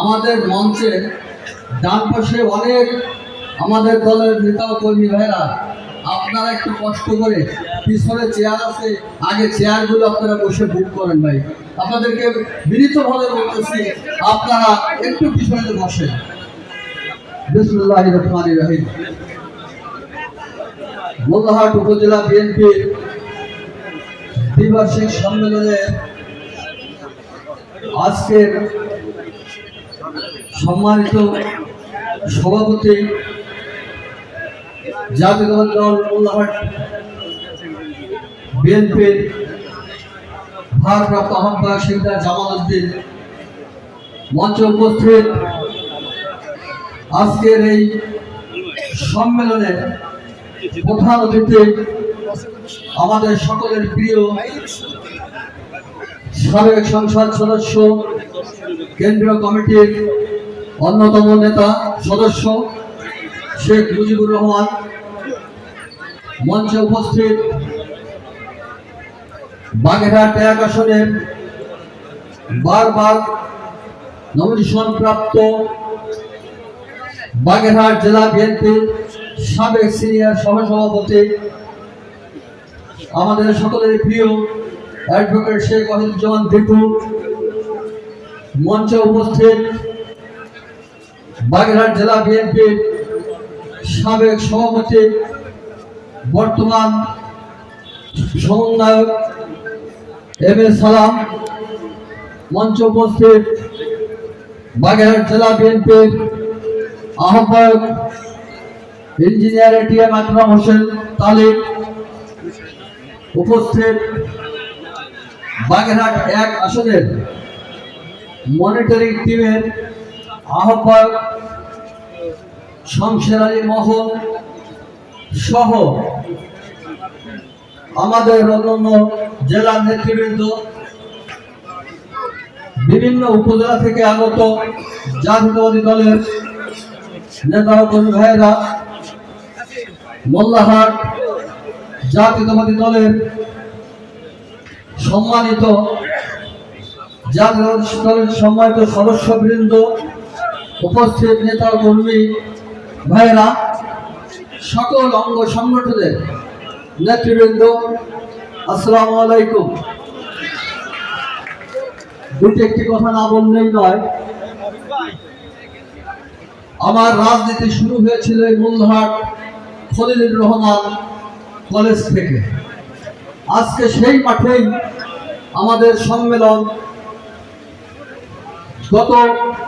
আমাদের মঞ্চে ডান পাশে অনেক আমাদের দলের নেতা কর্মী ভাইরা আপনারা একটু কষ্ট করে পিছনে চেয়ার আছে, আগে চেয়ারগুলো আপনারা বসে বুক করেন ভাই। আপনাদেরকে বিনীতভাবে বলতেছি, আপনারা একটু পিছনে বসেন। বিসমুল্লাহ রহমান রহিম। মোল্লাহাট উপজেলা বিএনপির দ্বিবার্ষিক সম্মেলনে আজকের সম্মানিত সভাপতি জাতীয় দল মোল্লাহাট বিএনপির ভারপ্রাপ্ত আহ্বায়ক শিকদার জামাল উদ্দিন মঞ্চে উপস্থিত আজকের এই সম্মেলনে প্রধান অতিথি আমাদের সকলের প্রিয় সাবেক সংসদ সদস্য, কেন্দ্রীয় কমিটির অন্যতম নেতা, সদস্য শেখ মুজিবুর রহমান। মঞ্চে উপস্থিত বাগেরহাট এক আসনের বারবার নমিনেশন প্রাপ্ত বাগেরহাট জেলা বিএনপির সাবেক সিনিয়র সহসভাপতি, আমাদের সকলের প্রিয় অ্যাডভোকেট শেখ ওয়াহিদুজ্জামান বিটু মঞ্চে উপস্থিত বাগেরহাট জেলা বিএনপির সাবেক সভাপতি, বর্তমান সমন্বয়ক এম এ সালাম, মঞ্চ উপস্থিত বাগেরহাট জেলা বিএনপির আহ্বায়ক ইঞ্জিনিয়ার এটিএম আকরাম হোসেন তালিম উপস্থিত বাগেরহাট এক আসনের মনিটরিং টিমের আহ্বায়ক শমশের আলী মোহন সহ আমাদের অন্যান্য জেলার নেতৃবৃন্দ, বিভিন্ন উপজেলা থেকে আগত জাতীয়তাবাদী দলের মোল্লাহাট জাতীয়তাবাদী দলের সম্মানিত জাতীয় দলের সম্মানিত সদস্যবৃন্দ, উপস্থিত নেতা কর্মী ভাইয়েরা, সকল অঙ্গ সংগঠনের নেতৃবৃন্দ, আসসালামু আলাইকুম। দুটি একটি কথা না বললেই নয় আমার রাজনীতি শুরু হয়েছিল এই মূলহাট খলিলুর রহমান কলেজ থেকে। আজকে সেই মাঠেই আমাদের সম্মেলন। গত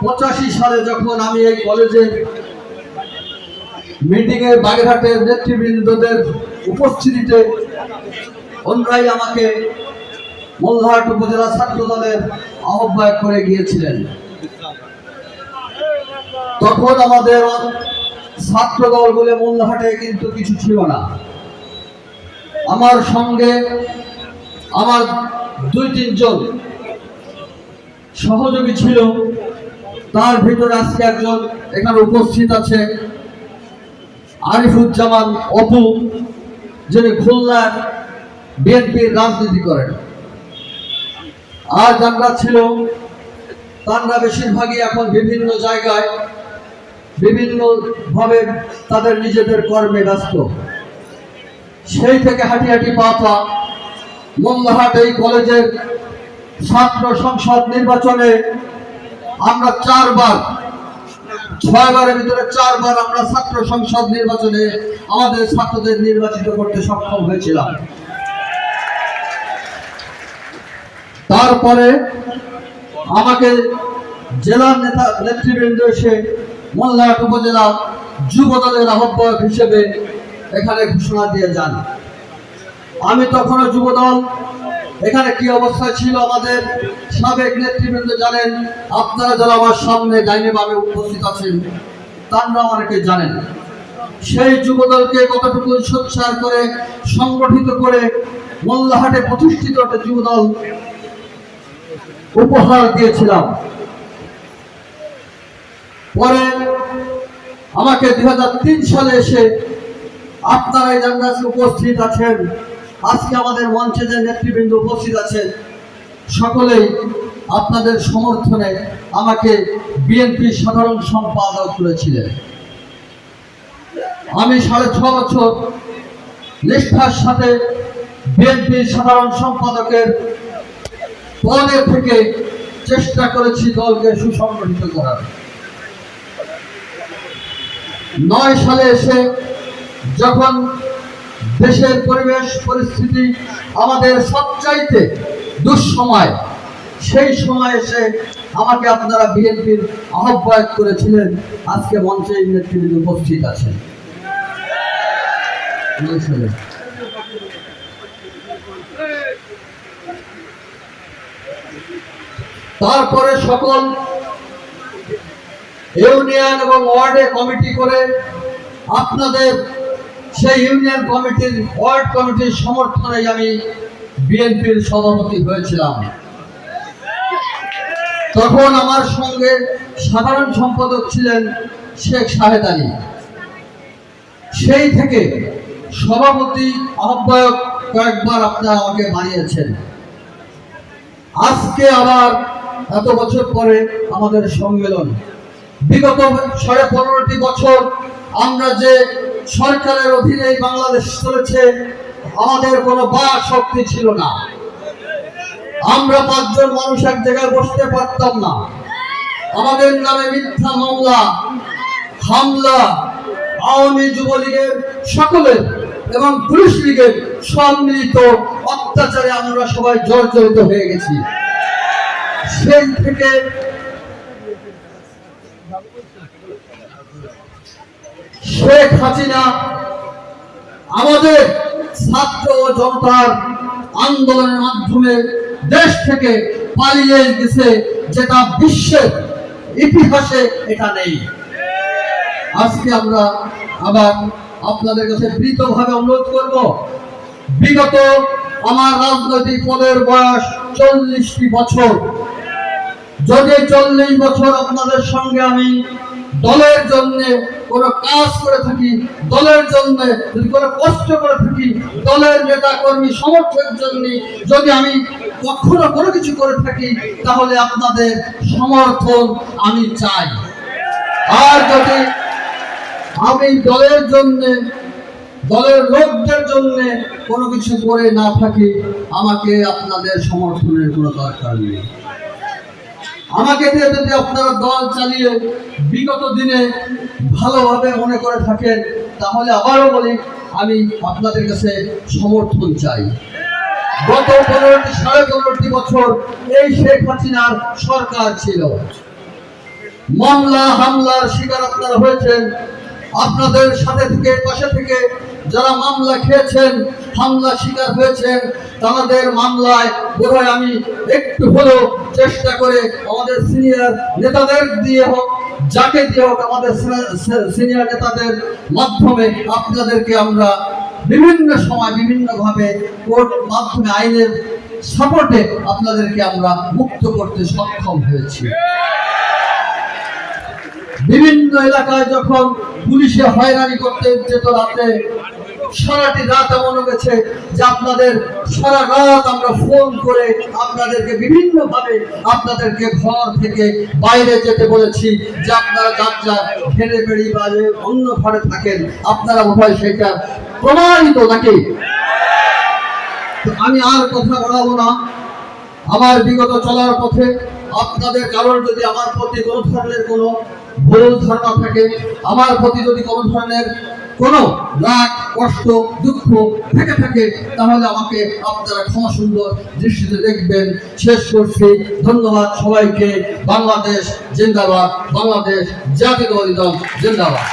পঁচাশি সালে যখন আমি এই কলেজে মিটিংয়ে বাগেরহাটের নেতৃবৃন্দদের উপস্থিতিতে অন্যরাই আমাকে মোল্লাহাট উপজেলা ছাত্র দলের আহ্বায়ক করে গিয়েছিলেন। তখন আমাদের ছাত্র দল বলে মোল্লাহাটে কিন্তু কিছু ছিল না। আমার সঙ্গে আমার দুই তিনজন সহযোগী ছিল। তার ভিতরে আজকে একজন এখানে উপস্থিত আছে, আরিফুজ্জামান অপু, যিনি খুলনার বিএনপির রাজনীতি করেন। আর যারা ছিল তারা বেশিরভাগই এখন বিভিন্ন জায়গায় বিভিন্ন ভাবে তাদের নিজেদের কর্মে ব্যস্ত। সেই থেকে হাঁটি হাঁটি পাতা মোল্লাহাট এই কলেজের ছাত্র সংসদ নির্বাচনে আমরা চারবার, ছয়বারের ভিতরে চারবার আমরা ছাত্র সংসদ নির্বাচনে আমাদের ছাত্রদের নির্বাচিত করতে সক্ষম হয়েছিলাম। তারপরে আমাকে জেলার নেতা নেতৃবৃন্দ এসে মোল্লাহাট উপজেলা যুব দলের আহ্বায়ক হিসেবে এখানে ঘোষণা দিয়ে যান। আমি তখনও যুব দল। এখানে কি অবস্থা ছিল আমাদের? সাবেক নেতৃবৃন্দ জানেন, আপনারা যারা আমার সামনে ডাইনে বামে উপস্থিত আছেন, তারা অনেকে জানেন। সেই যুবদলকে কতটুকু সোচ্চার করে, সংগঠিত করে মোল্লাহাটে প্রতিষ্ঠিত একটা যুবদল উপহার দিয়েছিলাম। পরে আমাকে দু হাজার তিন সালে এসে আপনারা এই জায়গায় উপস্থিত আছেন। আজকে আমাদের মঞ্চে যে নেতৃবৃন্দ উপস্থিত আছেন, সকলেই আপনাদের সমর্থনে আমাকে বিএনপির সাধারণ সম্পাদক করেছিলেন। আমি সাড়ে ছ বছর নিষ্ঠার সাথে বিএনপির সাধারণ সম্পাদকের পদে থেকে চেষ্টা করেছি দলকে সুসংগঠিত করার। নয় সালে এসে যখন দেশের পরিবেশ, পরিস্থিতি আমাদের সবচাইতে দুঃসময়, সেই সময় এসে আমাকে আপনারা বিএনপির আহ্বায়ক করেছিলেন। আজকে মঞ্চে নেতৃবৃন্দ উপস্থিত আছেন। তারপরে সকল ইউনিয়ন এবং ওয়ার্ডে কমিটি করে আপনাদের সেই ইউনিয়ন কমিটির ওয়ার্ড কমিটির সমর্থনে আমি বিএনপির সভাপতি হয়েছিলাম। তখন আমার সঙ্গে সাধারণ সম্পাদক ছিলেন শেখ শাহেদ আলী। সেই থেকে সভাপতি আহ্বায়ক কয়েকবার আপনারা আমাকে বানিয়েছেন। আজকে আবার এত বছর পরে আমাদের সম্মেলন। বিগত সাড়ে পনেরোটি বছর আমরা যে সরকারের অধীনে বাংলাদেশ চলেছে, আমাদের কোনো বাক শক্তি ছিল না। আমরা পাঁচজন মানুষ এক জায়গায় বসতে পারতাম না। আমাদের নামে মিথ্যা মামলা, হামলা, আওয়ামী যুবলীগের সকলের এবং পুলিশ লীগের সম্মিলিত অত্যাচারে আমরা সবাই জর্জরিত হয়ে গেছি। সেই থেকে শেখ হাসিনা, আমাদের ছাত্র ও জনতার আন্দোলনের মাধ্যমে দেশ থেকে পালিয়ে গেছে যেটা বিশ্বের ইতিহাসে এটা নেই। আজকে আমরা আবার আপনাদের কাছে বৃতভাবে অনুরোধ করব, বিগত আমার রাজনৈতিক পদের বয়স চল্লিশটি বছর। যদি চল্লিশ বছর আপনাদের সঙ্গে আমি দলের জন্য কোনো কাজ করে থাকি, দলের জন্য যদি কোনো কষ্ট করে থাকি, দলের নেতা কর্মী সমর্থকের জন্য যদি আমি কখনো কোনো কিছু করে থাকি, তাহলে আপনাদের সমর্থন আমি চাই। আর যদি আমি দলের জন্য, দলের লোকদের জন্য কোনো কিছু করে না থাকি, আমাকে আপনাদের সমর্থনের কোনো দরকার নেই। আমাকে দিয়ে যদি আপনারা দল চালিয়ে বিগত দিনে ভালোভাবে মনে করে থাকেন, তাহলে আবারও বলি, আমি আপনাদের কাছে সমর্থন চাই। গত পনেরোটি, সাড়ে পনেরোটি বছর এই শেখ হাসিনার সরকার ছিল। মামলা, হামলার শিকার আপনারা হয়েছেন। আপনাদের সাথে থেকে, পাশে থেকে যারা মামলা খেয়েছেন, হামলা শিকার হয়েছেন, তাদের মামলায় বোধহয় আমি একটু হলেও চেষ্টা করে আমাদের সিনিয়র নেতাদের দিয়ে হোক, যাকে দিয়ে হোক আমাদের সিনিয়র নেতাদের মাধ্যমে আপনাদেরকে আমরা বিভিন্ন সময় বিভিন্ন ভাবে কোর্ট মাধ্যমে আইনের সাপোর্টে আপনাদেরকে আমরা মুক্ত করতে সক্ষম হয়েছি। বিভিন্ন এলাকায় যখন পুলিশে হয়রানি করতে যেত রাতে সারাটি রাত এমন গেছে যে আপনাদের সারা রাত আমরা ফোন করে আপনাদেরকে বিভিন্ন ভাবে আপনাদেরকে ঘর থেকে বাইরে যেতে বলেছি যে আপনারা যার যার ঘেরে বেড়ি বা অন্য ঘরে থাকেন, আপনারা বোধহয় সেটা প্রমাণিত নাকি? আমি আর কথা বলাবো না। আমার বিগত চলার পথে আপনাদের কারোর যদি আমার প্রতি কোনো ধরনের কোনো ভুল ধারণা থাকে, আমার প্রতি যদি কোনো ধরনের কোনো রাগ, কষ্ট, দুঃখ থেকে থাকে, তাহলে আমাকে আপনারা ক্ষমা সুন্দর দৃষ্টিতে দেখবেন। শেষ করছি। ধন্যবাদ সবাইকে। বাংলাদেশ জিন্দাবাদ। বাংলাদেশ জাতীয়তাবাদী দল জিন্দাবাদ।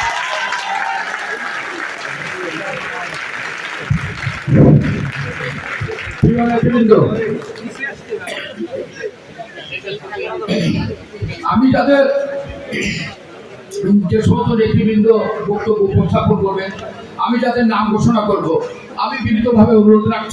আমি যাদের যে সমস্ত নেতৃবৃন্দ বক্তব্য উপস্থাপন করবেন, আমি যাদের নাম ঘোষণা করব, আমি বিনীতভাবে অনুরোধ রাখছি।